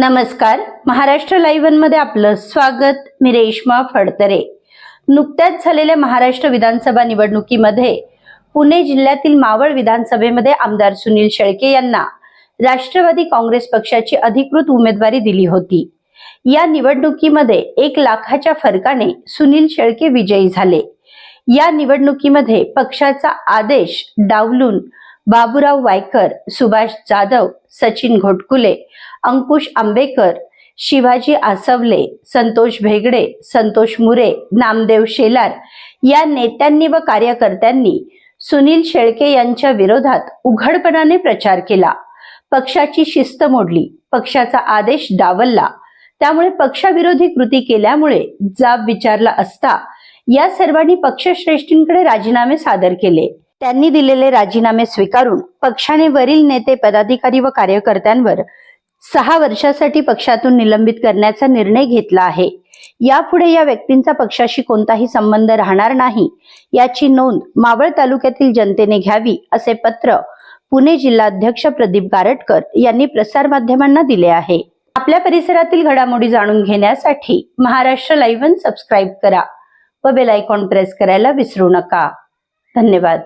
नमस्कार. महाराष्ट्र लाईव्हमध्ये आपलं स्वागत. मी रेश्मा फडतरे. नुकत्याच झालेल्या महाराष्ट्र विधानसभा निवडणुकीमध्ये पुणे जिल्ह्यातील मावळ विधानसभेमध्ये आमदार सुनील शेळके यांना राष्ट्रवादी काँग्रेस पक्षाची अधिकृत उमेदवारी दिली होती. या निवडणुकीमध्ये एक लाखाच्या फरकाने सुनील शेळके विजयी झाले. या निवडणुकीमध्ये पक्षाचा आदेश डावलून बाबूराव वायकर सुभाष जाधव सचिन घोटकुले अंकुश आंबेकर शिवाजी आसवले संतोष भेगडे संतोष मुरे नामदेव शेलार या नेत्यांनी व कार्यकर्त्यांनी सुनील शेळके यांच्या विरोधात उघडपणाने प्रचार केला. पक्षाची शिस्त मोडली पक्षाचा आदेश डावलला. त्यामुळे पक्षाविरोधी कृती केल्यामुळे जाब विचारला असता या सर्वांनी पक्षश्रेष्ठींकडे राजीनामे सादर केले. त्यांनी दिलेले राजीनामे स्वीकारून पक्षाने वरील नेते पदाधिकारी व कार्यकर्त्यांवर सहा वर्षासाठी पक्षातून निलंबित करण्याचा निर्णय घेतला आहे. यापुढे या व्यक्तींचा पक्षाशी कोणताही संबंध राहणार नाही. याची नोंद मावळ तालुक्यातील जनतेने घ्यावी असे पत्र पुणे जिल्हाध्यक्ष प्रदीप गारटकर यांनी प्रसारमाध्यमांना दिले आहे. आपल्या परिसरातील घडामोडी जाणून घेण्यासाठी महाराष्ट्र लाईव्ह सबस्क्राईब करा व बेलायकॉन प्रेस करायला विसरू नका. धन्यवाद.